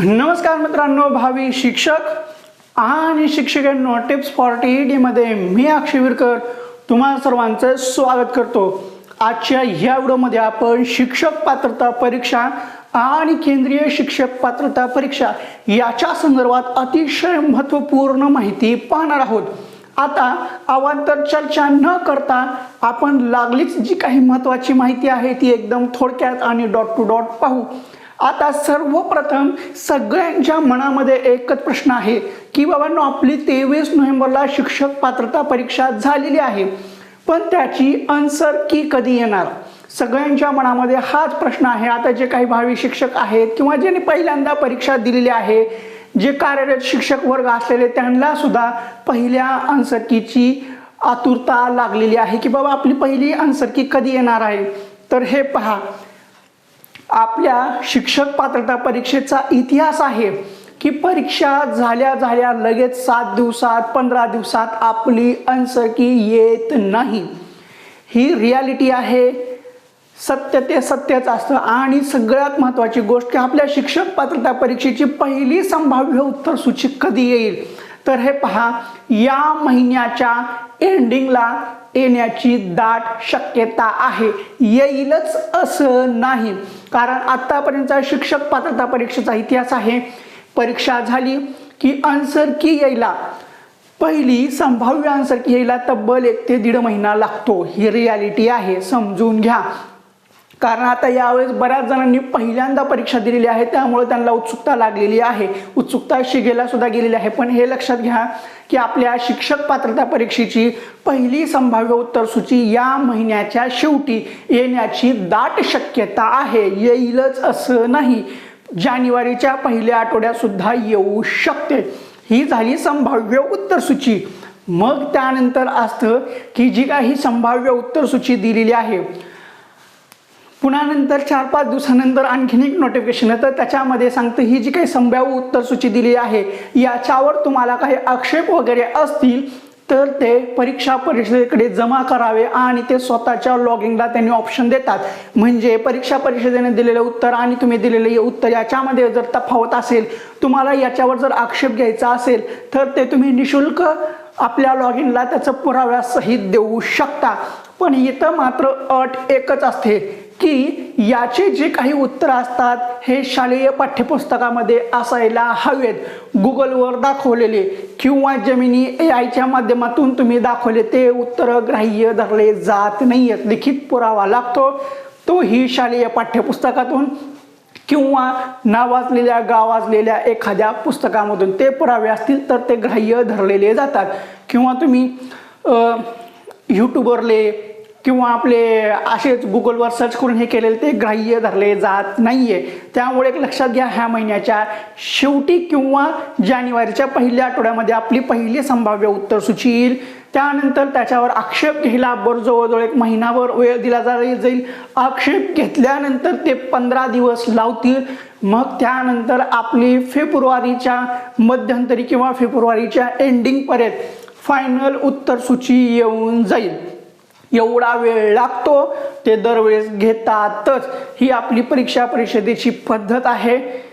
नमस्कार मित्रांनो भावी शिक्षक आणि शिक्षकांनो टिप्स फॉर टी ई मध्ये मी अक्षय विरकर तुम्हा सर्वांचं स्वागत करतो. आजच्या ह्या व्हिडिओमध्ये आपण शिक्षक पात्रता परीक्षा आणि केंद्रीय शिक्षक पात्रता परीक्षा याच्या संदर्भात अतिशय महत्त्वपूर्ण माहिती पाहणार आहोत. आता अवांतर चर्चा न करता आपण लागलीच जी काही महत्त्वाची माहिती आहे ती एकदम थोडक्यात आणि डॉट टू डॉट पाहू. आता सर्वप्रथम सगळ्यांच्या मनामध्ये एकच प्रश्न आहे की बाबांनो आपली तेवीस नोव्हेंबरला शिक्षक पात्रता परीक्षा झालेली आहे. पण त्याची आन्सर की कधी येणार? सगळ्यांच्या मनामध्ये हाच प्रश्न आहे. आता जे काही भावी शिक्षक आहेत किंवा ज्यांनी पहिल्यांदा परीक्षा दिलेली आहे जे कार्यरत शिक्षक वर्ग असलेले त्यांना सुद्धा पहिल्या आन्सर कीची आतुरता लागलेली आहे की बाबा आपली पहिली आन्सर की कधी येणार आहे? तर हे पहा. आपल्या शिक्षक पात्रता परीक्षेचा इतिहास आहे की परीक्षा झाल्या झाल्या लगेच सात दिवसात पंधरा दिवसात आपली आन्सर की येत नाही. ही रियालिटी आहे. सत्य ते सत्यच असतं आणि सगळ्यात महत्त्वाची गोष्ट की आपल्या शिक्षक पात्रता परीक्षेची पहिली संभाव्य उत्तरसूची कधी येईल? तर हे पहा या महिन्याच्या एंडिंगला येण्याची दाट शक्यता आहे. येईलच असं नाही. कारण आत्तापर्यंतचा शिक्षक पात्रता परीक्षेचा इतिहास आहे. परीक्षा झाली की आन्सर की यायला पहिली संभाव्य आन्सर की यायला तब्बल एक ते दीड महिना लागतो. ही रियालिटी आहे. समजून घ्या. कारण आता यावेळेस बऱ्याच जणांनी पहिल्यांदा परीक्षा दिलेली आहे त्यामुळे त्यांना उत्सुकता लागलेली आहे. उत्सुकता शिगेला सुद्धा गेलेली आहे. पण हे लक्षात घ्या की आपल्या शिक्षक पात्रता परीक्षेची पहिली संभाव्य उत्तरसूची या महिन्याच्या शेवटी येण्याची दाट शक्यता आहे. येईलच असं नाही. जानेवारीच्या पहिल्या आठवड्यात सुद्धा येऊ शकते. ही झाली संभाव्य उत्तरसूची. मग त्यानंतर असतं की जी काही संभाव्य उत्तरसूची दिलेली आहे पुन्हा नंतर चार पाच दिवसानंतर आणखीन एक नोटिफिकेशन येतं. त्याच्यामध्ये सांगतं ही जी काही संभाव्य उत्तर सूची दिली आहे याच्यावर तुम्हाला काही आक्षेप वगैरे असतील तर ते परीक्षा परिषदेकडे जमा करावे आणि ते स्वतःच्या लॉगिंगला त्यांनी ऑप्शन देतात. म्हणजे परीक्षा परिषदेने दिलेलं उत्तर आणि तुम्ही दिलेले उत्तर याच्यामध्ये जर तफावत असेल तुम्हाला याच्यावर जर आक्षेप घ्यायचा असेल तर ते तुम्ही निशुल्क आपल्या लॉगिनला त्याचं पुराव्यासहित देऊ शकता. पण इथं मात्र अट एकच असते. की याचे जे काही उत्तर असतात हे शालेय पाठ्यपुस्तकामध्ये असायला हवेत. गुगलवर दाखवलेले किंवा जमिनी ए आयच्या माध्यमातून तुम्ही दाखवले ते उत्तर ग्राह्य धरले जात नाही आहेत लिखित पुरावा लागतो. तो ही शालेय पाठ्यपुस्तकातून किंवा नावाजलेल्या गावाजलेल्या एखाद्या पुस्तकामधून. ते पुरावे असतील तर ते ग्राह्य धरलेले जातात. किंवा तुम्ही यूट्यूबवरले किंवा आपले असेच गुगलवर सर्च करून हे केलेले ते ग्राह्य धरले जात नाही आहे त्यामुळे एक लक्षात घ्या ह्या महिन्याच्या शेवटी किंवा जानेवारीच्या पहिल्या आठवड्यामध्ये आपली पहिली संभाव्य उत्तर सूची येईल त्यानंतर त्याच्यावर आक्षेप घ्यायला बर जवळजवळ एक महिनाभर वेळ दिला जाईल. आक्षेप घेतल्यानंतर ते पंधरा दिवस लावतील. मग त्यानंतर आपली फेब्रुवारीच्या मध्यंतरी किंवा फेब्रुवारीच्या एंडिंगपर्यंत फायनल उत्तर सूची येऊन जाईल. एवढा वेळ लागतो ते दरवेळेस घेतातच. ही आपली परीक्षा परिषदेची पद्धत आहे.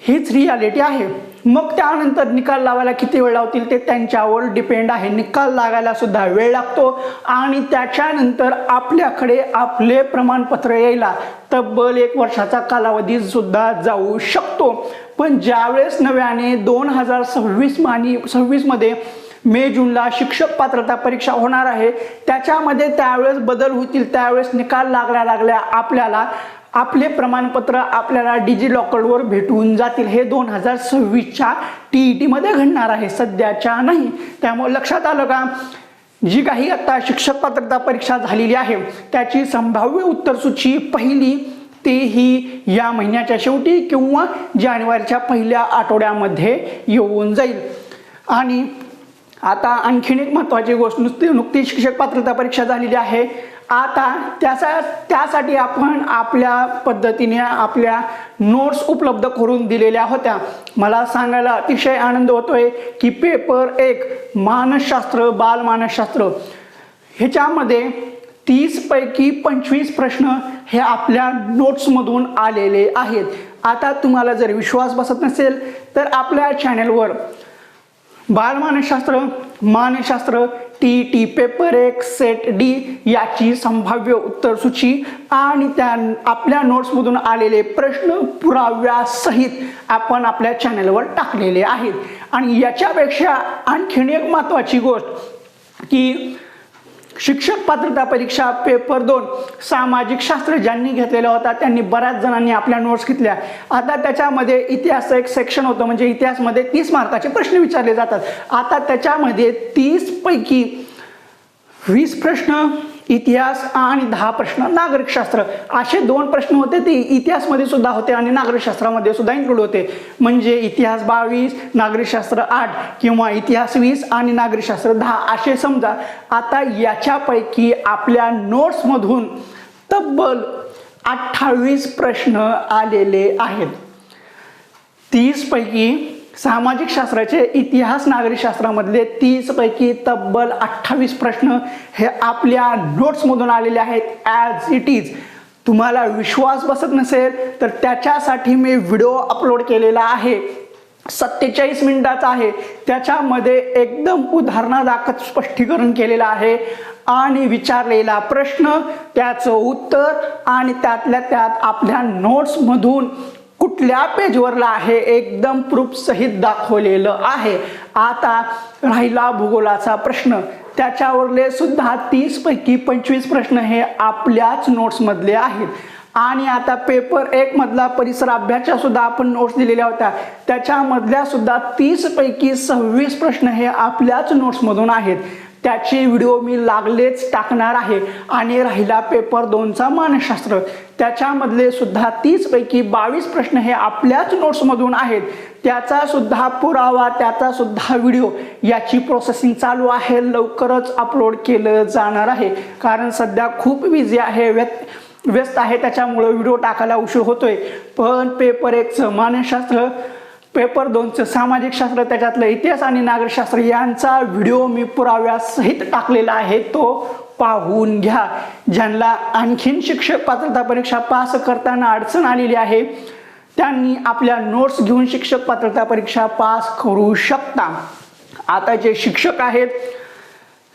हीच रियालिटी आहे. मग त्यानंतर निकाल लावायला किती वेळ लावतील ते त्यांच्यावर डिपेंड आहे. निकाल लागायला सुद्धा वेळ लागतो. आणि त्याच्यानंतर आपल्याकडे आपले प्रमाणपत्र यायला तब्बल एक वर्षाचा कालावधी सुद्धा जाऊ शकतो. पण ज्यावेळेस नव्याने दोन हजार सव्वीस मानी सव्वीसमध्ये मे जूनला शिक्षक पात्रता परीक्षा होणार आहे. त्याच्यामध्ये त्यावेळेस बदल होतील त्यावेळेस निकाल लागल्या लागल्या आपल्याला आपले प्रमाणपत्र आपल्याला डिजी लॉकरवर भेटून जातील. हे दोन हजार सव्वीसच्या टी ई टीमध्ये घडणार आहे. सध्याच्या नाही. त्यामुळे लक्षात आलं का? जी काही आता शिक्षक पात्रता परीक्षा झालेली आहे त्याची संभाव्य उत्तरसूची पहिली तेही या महिन्याच्या शेवटी किंवा जानेवारीच्या पहिल्या आठवड्यामध्ये येऊन जाईल. आणि आता आणखीन एक महत्त्वाची गोष्ट नुसती नुकती शिक्षक पात्रता परीक्षा झालेली आहे. आता त्याचा त्यासाठी आपण आपल्या पद्धतीने आपल्या नोट्स उपलब्ध करून दिलेल्या होत्या. मला सांगायला अतिशय आनंद होतोय की पेपर एक मानसशास्त्र बालमानसशास्त्र ह्याच्यामध्ये तीसपैकी पंचवीस प्रश्न हे आपल्या नोट्समधून आलेले आहेत. आता तुम्हाला जर विश्वास बसत नसेल तर आपल्या चॅनेलवर बालमानसशास्त्र मानसशास्त्र टी टी पेपर एक सेट डी याची संभाव्य उत्तरसूची आणि त्या आपल्या नोट्समधून आलेले प्रश्न पुराव्यासहित आपण आपल्या चॅनलवर टाकलेले आहेत. आणि याच्यापेक्षा आणखीन एक महत्त्वाची गोष्ट की शिक्षक पात्रता परीक्षा पेपर दोन सामाजिक शास्त्र ज्यांनी घेतलेला होता त्यांनी बऱ्याच जणांनी आपल्या नोट्स घेतल्या. आता त्याच्यामध्ये इतिहासचं एक सेक्शन होतं म्हणजे इतिहासमध्ये तीस मार्काचे प्रश्न विचारले जातात. आता त्याच्यामध्ये तीस पैकी वीस प्रश्न इतिहास आणि दहा प्रश्न नागरिकशास्त्र. असे दोन प्रश्न होते ते इतिहासमध्ये सुद्धा होते आणि नागरिकशास्त्रामध्ये सुद्धा इन्क्लूड होते. म्हणजे इतिहास बावीस नागरिकशास्त्र आठ किंवा इतिहास वीस आणि नागरिकशास्त्र दहा. असे समजा आता याच्यापैकी आपल्या नोट्समधून तब्बल अठ्ठावीस प्रश्न आलेले आहेत. तीसपैकी सामाजिक शास्त्राचे इतिहास नागरिकशास्त्रामधले तीस पैकी तब्बल अठ्ठावीस प्रश्न हे आपल्या नोट्समधून आलेले आहेत. ॲज इट इज तुम्हाला विश्वास बसत नसेल तर त्याच्यासाठी मी व्हिडिओ अपलोड केलेला आहे. सत्तेचाळीस मिनिटाचा आहे. त्याच्यामध्ये एकदम उदाहरणादाखत स्पष्टीकरण केलेलं आहे आणि विचारलेला प्रश्न त्याचं उत्तर आणि त्यातल्या त्यात आपल्या नोट्समधून कुठल्या पेजवरला आहे? एकदम प्रूफ सहित दाखवलेलं आहे. आता राहिला भूगोलाचा प्रश्न. त्याच्यावरले सुद्धा तीसपैकी पंचवीस प्रश्न हे आपल्याच नोट्समधले आहेत. आणि आता पेपर एक मधला परिसर अभ्यासच्या सुद्धा आपण नोट्स दिलेल्या होत्या. त्याच्यामधल्या सुद्धा तीसपैकी सव्वीस प्रश्न हे आपल्याच नोट्समधून आहेत. त्याचे व्हिडिओ मी लागलेच टाकणार आहे. आणि राहिला पेपर दोनचा मानसशास्त्र. त्याच्यामधले सुद्धा तीस पैकी बावीस प्रश्न हे आपल्याच नोट्समधून आहेत. त्याचा सुद्धा पुरावा त्याचा सुद्धा व्हिडिओ याची प्रोसेसिंग चालू आहे. लवकरच अपलोड केलं जाणार आहे. कारण सध्या खूप बिझी आहे व्यत व्यस्त आहे. त्याच्यामुळं व्हिडिओ टाकायला उशीर होतोय. पण पेपर एकचं मानसशास्त्र पेपर दोनचं सामाजिक शास्त्र त्याच्यातलं इतिहास आणि नागरिकशास्त्र यांचा व्हिडिओ मी पुराव्यासहित टाकलेला आहे. तो पाहून घ्या. ज्यांना आणखीन शिक्षक पात्रता परीक्षा पास करताना अडचण आलेली आहे त्यांनी आपल्या नोट्स घेऊन शिक्षक पात्रता परीक्षा पास करू शकता. आता जे शिक्षक आहेत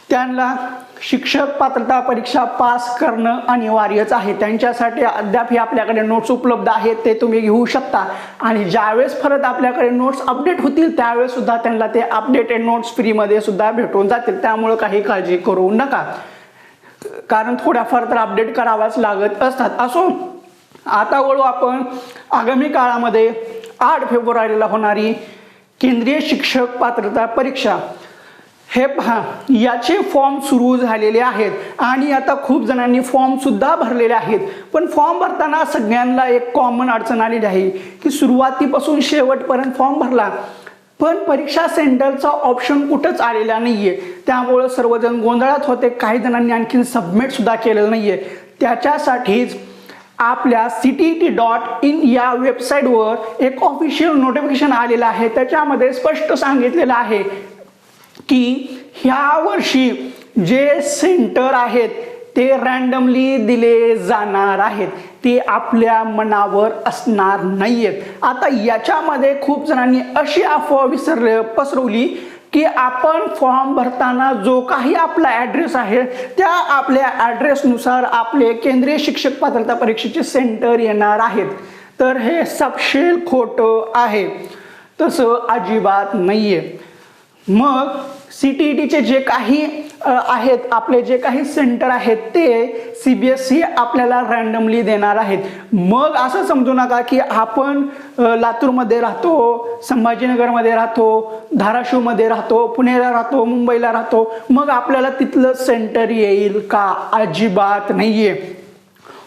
त्यांना शिक्षक पात्रता परीक्षा पास करणं अनिवार्यच आहे. त्यांच्यासाठी अद्याप आपल्याकडे नोट्स उपलब्ध आहेत ते तुम्ही घेऊ शकता. आणि ज्यावेळेस परत आपल्याकडे नोट्स अपडेट होतील त्यावेळेस सुद्धा त्यांना ते अपडेटेड नोट्स फ्रीमध्ये सुद्धा भेटून जातील. त्यामुळं काही काळजी करू नका. कारण थोड्याफार तर अपडेट करावाच लागत असतात. असो आता वळू आपण आगामी काळामध्ये आठ फेब्रुवारीला होणारी केंद्रीय शिक्षक पात्रता परीक्षा. हे पहा याचे फॉर्म सुरू झालेले आहेत आणि आता खूप जणांनी फॉर्मसुद्धा भरलेले आहेत. पण फॉर्म भरताना सगळ्यांना एक कॉमन अडचण आलेली आहे की सुरुवातीपासून शेवटपर्यंत फॉर्म भरला. पण परीक्षा सेंटरचा ऑप्शन कुठंच आलेला नाही आहे त्यामुळं सर्वजण गोंधळात होते. काही जणांनी आणखीन सबमिटसुद्धा केलेलं नाही आहे त्याच्यासाठीच आपल्या C T T dot in या वेबसाईटवर एक ऑफिशियल नोटिफिकेशन आलेलं आहे. त्याच्यामध्ये स्पष्ट सांगितलेलं आहे की ह्या वर्षी जे सेंटर आहेत ते रँडमली दिले जाणार आहेत. ते आपल्या मनावर असणार नाहीयेत. आता याच्यामध्ये खूप जणांनी अशी अफवा विसर पसरवली की आपण फॉर्म भरताना जो काही आपला ॲड्रेस आहे त्या आपल्या ॲड्रेसनुसार आपले केंद्रीय शिक्षक पात्रता परीक्षेचे सेंटर येणार आहेत. तर हे सपशेल खोटं आहे. तसं अजिबात नाही आहे मग सी टी ई टीचे जे काही आहेत. आपले जे काही सेंटर आहेत ते सी बी एस सी आपल्याला रँडमली देणार आहेत. मग असं समजू नका की आपण लातूरमध्ये राहतो संभाजीनगरमध्ये राहतो धाराशिवमध्ये राहतो पुण्याला राहतो मुंबईला राहतो. मग आपल्याला तिथलं सेंटर येईल का? अजिबात नाही आहे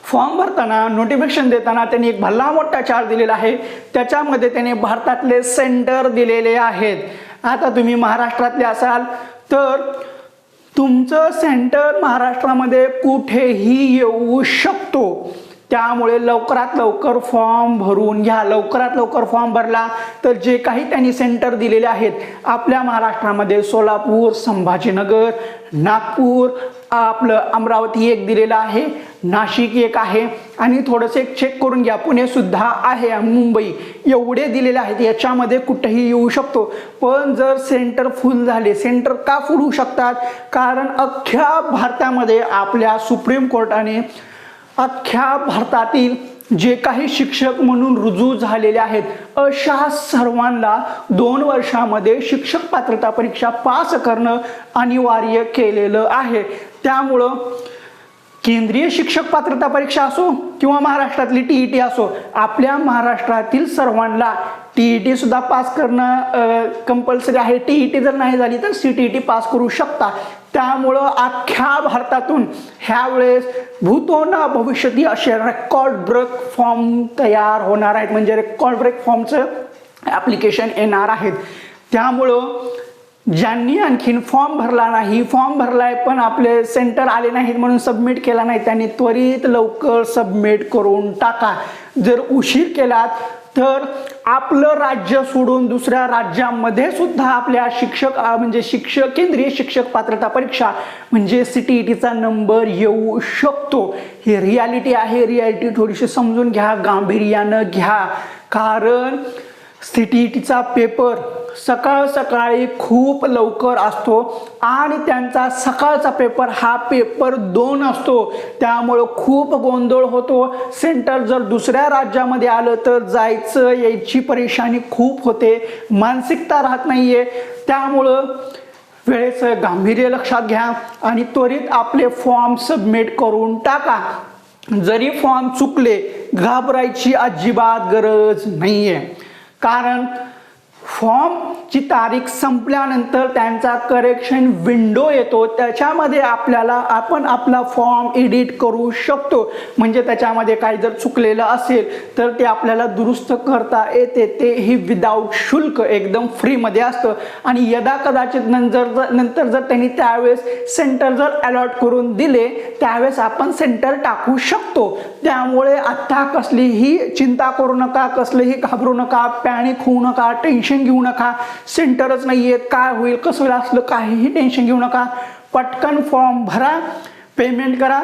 फॉर्म भरताना नोटिफिकेशन देताना त्यांनी एक भल्ला मोठा चार्ट दिलेला आहे. त्याच्यामध्ये त्याने भारतातले सेंटर दिलेले आहेत. आता तुम्ही महाराष्ट्रातले असाल तर तुमचं सेंटर महाराष्ट्रामध्ये कुठेही येऊ शकतो. त्यामुळे लवकरात लवकर फॉर्म भरून घ्या. लवकरात लवकर फॉर्म भरला तर जे काही त्यांनी सेंटर दिलेले आहेत आपल्या महाराष्ट्रामध्ये सोलापूर संभाजीनगर नागपूर आपलं अमरावती एक दिलेलं आहे नाशिक एक आहे. आणि थोडंसं एक चेक करून घ्या पुणे सुद्धा आहे मुंबई एवढे दिलेले आहेत याच्यामध्ये कुठेही येऊ शकतो. पण जर सेंटर फुल झाले सेंटर का फुल होऊ शकतात? कारण अख्ख्या भारतामध्ये आपल्या सुप्रीम कोर्टाने अख्ख्या भारतातील जे काही शिक्षक म्हणून रुजू झालेले आहेत अशा सर्वांना दोन वर्षामध्ये शिक्षक पात्रता परीक्षा पास करणं अनिवार्य केलेलं आहे. त्यामुळं केंद्रीय शिक्षक पात्रता परीक्षा असो किंवा महाराष्ट्रातली टी ई टी असो आपल्या महाराष्ट्रातील सर्वांना टी ई टी सुद्धा पास करणं कंपल्सरी आहे. टी ई टी जर नाही झाली तर C T E T pass करू शकता. त्यामुळं अख्ख्या भारतातून ह्यावेळेस भूतोना भविष्यती असे रेकॉर्ड ब्रेक फॉर्म तयार होणार आहेत. म्हणजे रेकॉर्ड ब्रेक फॉर्मचं ॲप्लिकेशन येणार आहेत. त्यामुळं ज्यांनी आणखीन फॉर्म भरला नाही फॉर्म भरलाय पण आपले सेंटर आले नाहीत म्हणून सबमिट केला नाही त्यांनी त्वरित लवकर सबमिट करून टाका. जर उशीर केलात तर आपलं राज्य सोडून दुसऱ्या राज्यामध्ये सुद्धा आपल्या शिक्षक म्हणजे शिक्षक केंद्रीय शिक्षक पात्रता परीक्षा म्हणजे सी टी ई टीचा नंबर येऊ शकतो. ही रियालिटी आहे. रियालिटी थोडीशी समजून घ्या. गांभीर्यानं घ्या. कारण सी टी ई टीचा पेपर सकाळ सकाळी खूप लवकर असतो आणि त्यांचा सकाळचा पेपर हा पेपर दोन असतो. त्यामुळं खूप गोंधळ होतो. सेंटर जर दुसऱ्या राज्यामध्ये आलं तर जायचं यायची परेशानी खूप होते. मानसिकता राहत नाही आहे त्यामुळं वेळेचं गांभीर्य लक्षात घ्या आणि त्वरित आपले फॉर्म सबमिट करून टाका. जरी फॉर्म चुकले घाबरायची अजिबात गरज नाही आहे कारण फॉर्मची तारीख संपल्यानंतर त्यांचा करेक्शन विंडो येतो. त्याच्यामध्ये आपल्याला आपण आपला फॉर्म एडिट करू शकतो. म्हणजे त्याच्यामध्ये काही जर चुकलेलं असेल तर ते आपल्याला दुरुस्त करता येते. तेही विदाऊट शुल्क एकदम फ्रीमध्ये असतं. आणि यदा कदाचित नंतर जर नंतर जर त्यांनी त्यावेळेस सेंटर जर अलॉट करून दिले त्यावेळेस आपण सेंटर टाकू शकतो. त्यामुळे आत्ता कसलीही चिंता करू नका कसलीही घाबरू नका पॅनिक होऊ नका टेन्शन घेऊ नका. सेंटरच नाही आहेत काय होईल? कसं होईल? असलं काहीही टेन्शन घेऊ नका. पटकन फॉर्म भरा. पेमेंट करा.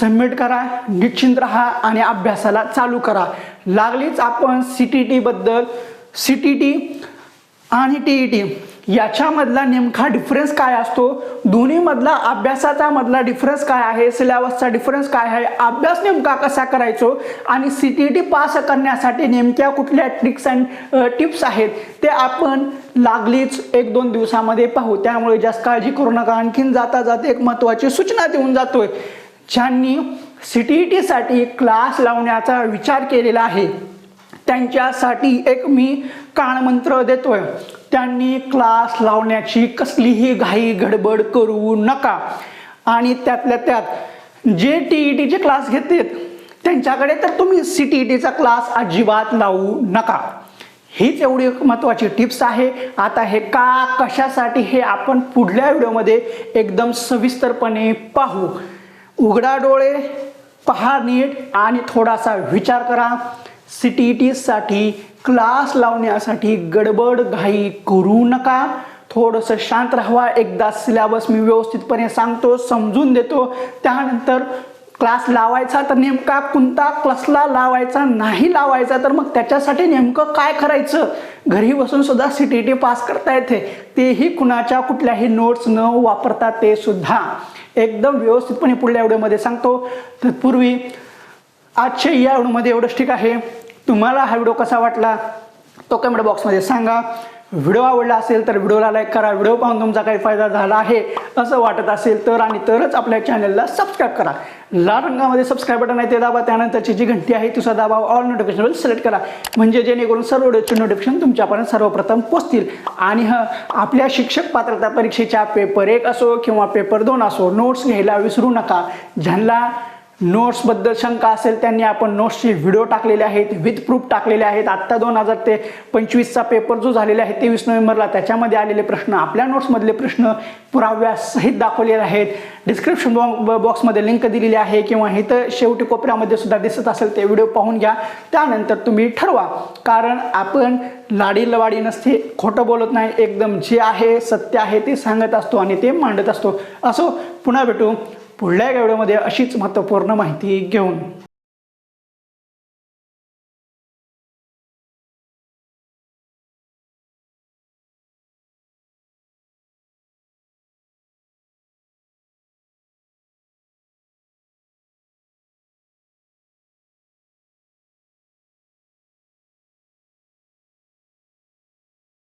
सबमिट करा. निश्चिंत राहा आणि अभ्यासाला चालू करा. लागलीच आपण सी टी टीबद्दल सी टी टी आणि टी ई टी याच्यामधला नेमका डिफरन्स काय असतो? दोन्हीमधला अभ्यासाचा मधला डिफरन्स काय आहे? सिलेबसचा डिफरन्स काय आहे? अभ्यास नेमका कसा करायचो? आणि सी टी टी पास करण्यासाठी नेमक्या कुठल्या ट्रिक्स अँड टिप्स आहेत? ते आपण लागलीच एक दोन दिवसामध्ये पाहू. त्यामुळे जास्त काळजी करू नका. आणखीन जाता जाता एक महत्त्वाची सूचना देऊन जातोय. ज्यांनी सी टी ई टीसाठी क्लास लावण्याचा विचार केलेला आहे त्यांच्यासाठी एक मी कानमंत्र देतोय. त्यांनी क्लास लावण्याची कसलीही घाई गडबड करू नका. आणि त्यातल्या त्यात जे टी ई टीचे क्लास घेतात त्यांच्याकडे तर तुम्ही सी टी ई टीचा क्लास अजिबात लावू नका. हीच एवढी एक महत्त्वाची टिप्स आहे. आता हे का कशासाठी हे आपण पुढल्या व्हिडिओमध्ये एकदम सविस्तरपणे पाहू. उघडा डोळे पहा नीट आणि थोडासा विचार करा. सी टी ई टीसाठी क्लास लावण्यासाठी गडबड घाई करू नका. थोडंसं शांत राहावा एकदा सिलेबस मी व्यवस्थितपणे सांगतो समजून देतो. त्यानंतर क्लास लावायचा तर नेमका कोणता क्लासला लावायचा नाही लावायचा तर मग त्याच्यासाठी नेमकं काय करायचं? घरी बसून सुद्धा सी टी टी पास करता येते. तेही कुणाच्या कुठल्याही नोट्स न वापरता ते सुद्धा. एकदम व्यवस्थितपणे पुढल्या व्हिडिओमध्ये सांगतो. तत्पूर्वी आजच्या या व्हिडिओमध्ये एवढंच ठीक आहे. तुम्हाला हा व्हिडिओ कसा वाटला? तो कमेंट बॉक्समध्ये सांगा. व्हिडिओ आवडला असेल तर व्हिडिओला लाईक करा. व्हिडिओ पाहून तुमचा काही फायदा झाला आहे असं वाटत असेल तर आणि तरच आपल्या चॅनलला सबस्क्राईब करा. लाल रंगामध्ये सबस्क्राईब बटन आहे ते दाबा. त्यानंतरची जी घंटी आहे तुझा दाबा. ऑल नोटिफिकेशन सिलेक्ट करा. म्हणजे जेणेकरून सर्व व्हिडिओचे नोटिफिकेशन तुमच्यापर्यंत सर्वप्रथम पोचतील आणि ह आपल्या शिक्षक पात्रता परीक्षेच्या पेपर एक असो किंवा पेपर दोन असो नोट्स घ्यायला विसरू नका. ज्यांना नोट्सबद्दल शंका असेल त्यांनी आपण नोट्सचे व्हिडिओ टाकलेले आहेत विथ प्रूफ टाकलेले आहेत. आत्ता दोन हजार ते पंचवीसचा पेपर जो झालेला आहे तेवीस नोव्हेंबरला त्याच्यामध्ये आलेले प्रश्न आपल्या नोट्समधले प्रश्न पुराव्यासहित दाखवलेले आहेत. डिस्क्रिप्शन बॉक्समध्ये लिंक दिलेली आहे किंवा इथं शेवटी कोपऱ्यामध्ये सुद्धा दिसत असेल ते व्हिडिओ पाहून घ्या. त्यानंतर तुम्ही ठरवा कारण आपण लाडी लवाडी नसते खोटं बोलत नाही एकदम जे आहे सत्य आहे ते सांगत असतो आणि ते मांडत असतो. असो पुन्हा भेटू. पुढल्या व्हिडिओमध्ये अशीच महत्त्वपूर्ण माहिती घेऊन